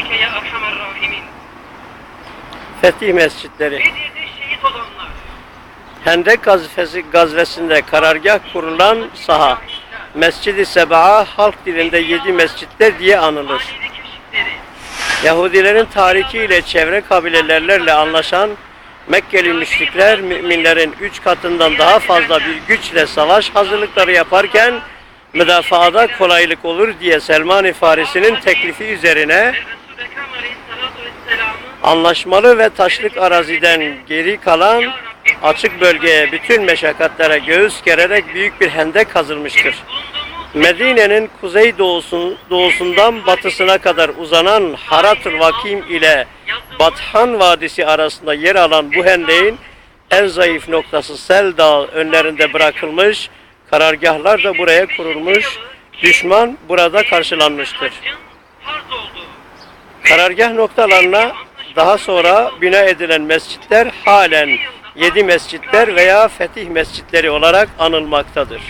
rahmetike ya erhamer rahimin. Fetih mescitleri. Bedir'de şehit olanlar. Hendek gazvesi, gazvesinde karargah kurulan saha. Mescid-i Seba'a halk dilinde yedi mescitler diye anılır. Yahudilerin tarikiyle çevre kabilelerle anlaşan Mekkeli müşrikler müminlerin üç katından daha fazla bir güçle savaş hazırlıkları yaparken müdafaada kolaylık olur diye Selman-ı Farisi'nin teklifi üzerine anlaşmalı ve taşlık araziden geri kalan açık bölgeye bütün meşakkatlere göğüs gererek büyük bir hendek kazılmıştır. Medine'nin kuzey doğusun, doğusundan batısına kadar uzanan Haratül Vakim ile Bathan Vadisi arasında yer alan bu hendeğin en zayıf noktası Sel Dağı önlerinde bırakılmış, karargahlar da buraya kurulmuş, düşman burada karşılanmıştır. Karargah noktalarına daha sonra bina edilen mescitler halen yedi mescitler veya fetih mescitleri olarak anılmaktadır.